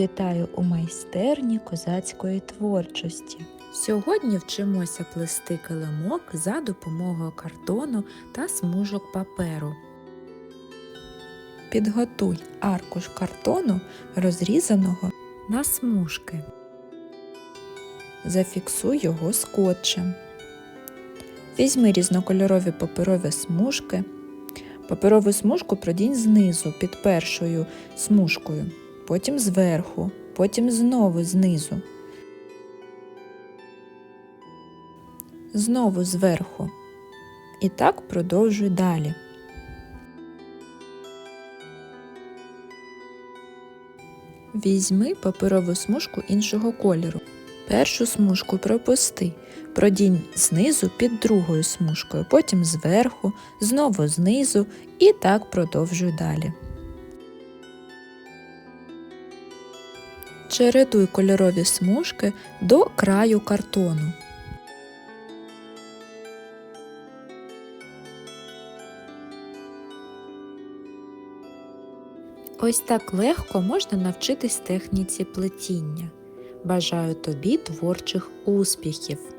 Вітаю у майстерні козацької творчості. Сьогодні вчимося плести килимок за допомогою картону та смужок паперу. Підготуй аркуш картону, розрізаного на смужки. Зафіксуй його скотчем. Візьми різнокольорові паперові смужки. Паперову смужку продінь знизу під першою смужкою, потім зверху, потім знову знизу. Знову зверху. І так продовжуй далі. Візьми паперову смужку іншого кольору. Першу смужку пропусти, продінь знизу під другою смужкою, потім зверху, знову знизу і так продовжуй далі. Чередуй кольорові смужки до краю картону. Ось так легко можна навчитись техніці плетіння. Бажаю тобі творчих успіхів!